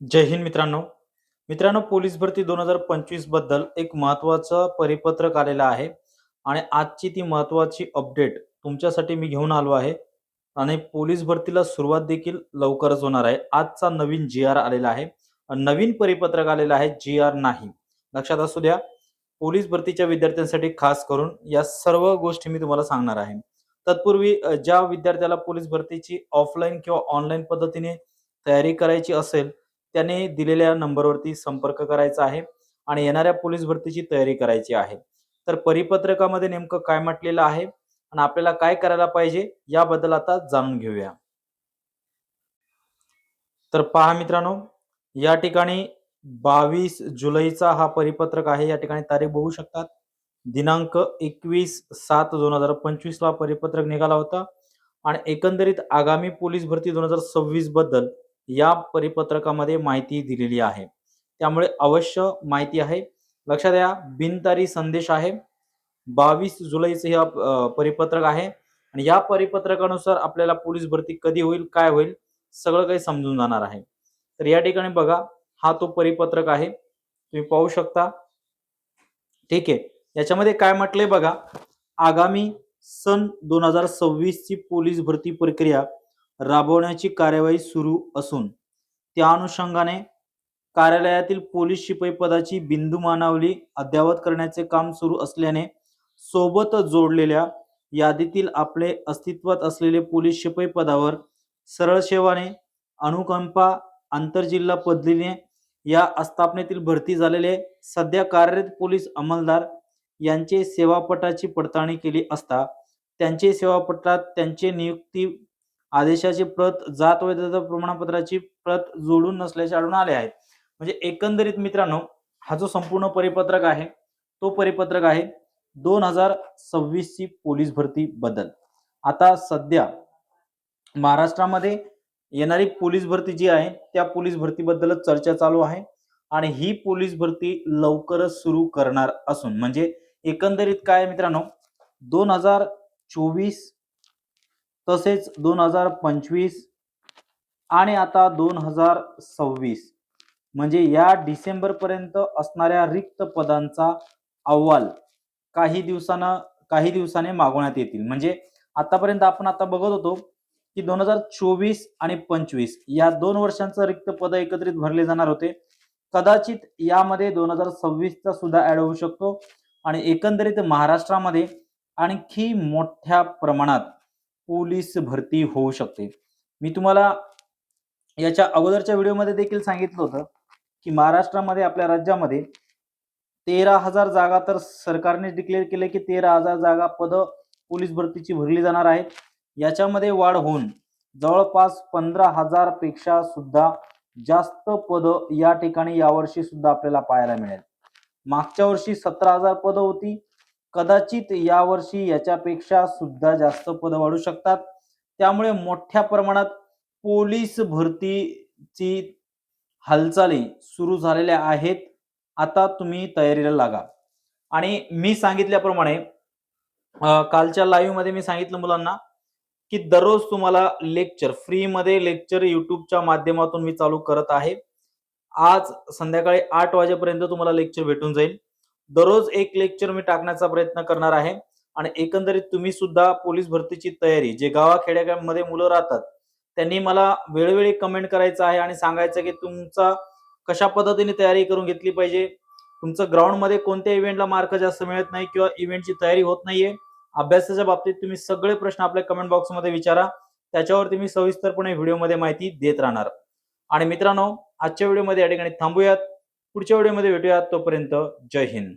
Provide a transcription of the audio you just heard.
जय हिंद मित्रांनो. मित्रांनो पोलीस भरती दोन हजार पंचवीसबद्दल एक महत्वाचं परिपत्रक आलेलं आहे आणि आजची ती महत्वाची अपडेट तुमच्यासाठी मी घेऊन आलो आहे आणि पोलीस भरतीला सुरुवात देखील लवकरच होणार आहे. आजचा नवीन जी आर आलेला आहे. नवीन परिपत्रक आलेलं आहे जी आर नाही. लक्षात असू द्या पोलीस भरतीच्या विद्यार्थ्यांसाठी खास करून या सर्व गोष्टी मी तुम्हाला सांगणार आहे. तत्पूर्वी ज्या विद्यार्थ्याला पोलीस भरतीची ऑफलाईन किंवा ऑनलाईन पद्धतीने तयारी करायची असेल त्याने दिलेल्या नंबरवरती संपर्क करायचा आहे आणि येणाऱ्या पोलीस भरतीची तयारी करायची आहे. तर परिपत्रकामध्ये नेमकं काय म्हटलेलं आहे आणि आपल्याला काय करायला पाहिजे याबद्दल आता जाणून घेऊया. तर पहा मित्रांनो या ठिकाणी बावीस जुलैचा हा परिपत्रक आहे. या ठिकाणी तारीख बघू शकतात. दिनांक एकवीस सात दोन हजार पंचवीस ला परिपत्रक निघाला होता आणि एकंदरीत आगामी पोलीस भरती दोन हजार सव्वीसबद्दल या परिपत्रकामध्ये माहिती दिलेली आहे. त्यामुळे अवश्य माहिती आहे. लक्षात द्या बिनतारी संदेश आहे. बावीस जुलैचं हे परिपत्रक आहे. आणि या परिपत्रकानुसार आपल्याला पोलीस भरती कधी होईल काय होईल सगळं काही समजून जाणार आहे. तर या ठिकाणी बघा हा तो परिपत्रक आहे. तुम्ही पाहू शकता. ठीक आहे. याच्यामध्ये काय म्हटलंय बघा आगामी सन दोन हजार सव्वीस ची पोलीस भरती प्रक्रिया राबवण्याची कार्यवाही सुरू असून त्या अनुषंगाने कार्यालयातील पोलीस शिपाई पदाची बिंदू मानावली अद्ययावत करण्याचे काम सुरू असल्याने सोबत जोडलेल्या यादीतील आपले अस्तित्वात असलेले पोलीस शिपाई पदावर सरळ सेवाने अनुकंपा आंतरजिल्हा पद्धतीने या आस्थापनेतील भरती झालेले सध्या कार्यरत पोलीस अंमलदार यांचे सेवापटाची पडताळणी केली असता त्यांचे सेवापटात त्यांचे नियुक्ती आदेशाची प्रत जात वैधता प्रमाणपत्राची प्रत जोडून नसल्याचे आढळून आले आहेत. म्हणजे एकंदरीत मित्रांनो हा जो संपूर्ण परिपत्रक आहे तो परिपत्रक आहे दोन हजार सव्वीस ची पोलीस भरती बदल. आता सध्या महाराष्ट्रामध्ये येणारी पोलीस भरती जी आहे त्या पोलीस भरतीबद्दलच चर्चा चालू आहे आणि ही पोलीस भरती लवकरच सुरू करणार असून म्हणजे एकंदरीत काय मित्रांनो दोन हजार चोवीस तसेच दोन हजार पंचवीस आणि आता दोन हजार सव्वीस. म्हणजे या डिसेंबरपर्यंत असणाऱ्या रिक्त पदांचा अहवाल काही दिवसानं काही दिवसाने मागवण्यात येतील. म्हणजे आतापर्यंत आपण आता बघत होतो की दोन हजार चोवीस आणि पंचवीस या दोन वर्षांचं रिक्त पद एकत्रित भरले जाणार होते. कदाचित यामध्ये दोन हजार सव्वीसचा सुद्धा ऍड होऊ शकतो आणि एकंदरीत महाराष्ट्रामध्ये आणखी मोठ्या प्रमाणात पोलीस भरती होऊ शकते. मी तुम्हाला याच्या अगोदरच्या व्हिडिओमध्ये देखील सांगितलं होतं की महाराष्ट्रामध्ये आपल्या राज्यामध्ये तेरा हजार जागा तर सरकारने डिक्लेअर केले की तेरा हजार जागा पद पोलीस भरतीची भरली जाणार आहेत. याच्यामध्ये वाढ होऊन जवळपास पंधरा हजारपेक्षा सुद्धा जास्त पद या ठिकाणी यावर्षी सुद्धा आपल्याला पाहायला मिळेल. मागच्या वर्षी सतरा हजार पद होती. कदाचित यावर्षी याच्यापेक्षा सुद्धा जास्त पद वाढू शकतात. त्यामुळे मोठ्या प्रमाणात पोलीस भरतीची हालचाली सुरू झालेल्या आहेत. आता तुम्ही तयारीला लागा. आणि मी सांगितल्याप्रमाणे कालच्या लाईव्हमध्ये मी सांगितलं मुलांना की दररोज तुम्हाला लेक्चर फ्रीमध्ये लेक्चर युट्यूबच्या माध्यमातून मी चालू करत आहे. आज संध्याकाळी आठ वाजेपर्यंत तुम्हाला लेक्चर भेटून जाईल. दररोज एक लेक्चर मी टाकण्याचा प्रयत्न करणार आहे. आणि एकंदरीत तुम्ही सुद्धा पोलीस भरतीची तयारी जे गावाखेड्यामध्ये मुलं राहतात त्यांनी मला वेळोवेळी कमेंट करायचं आहे आणि सांगायचं की तुमचा कशा पद्धतीने तयारी करून घेतली पाहिजे? तुमचं ग्राउंडमध्ये कोणत्या इव्हेंटला मार्क जास्त मिळत नाही किंवा इव्हेंटची तयारी होत नाहीये? अभ्यासाच्या बाबतीत तुम्ही सगळे प्रश्न आपल्या कमेंट बॉक्समध्ये विचारा. त्याच्यावरती मी सविस्तरपणे व्हिडिओमध्ये माहिती देत राहणार. आणि मित्रांनो आजच्या व्हिडिओमध्ये या ठिकाणी थांबूयात. पुढच्या व्हिडिओमध्ये भेटूयात तोपर्यंत जय हिंद.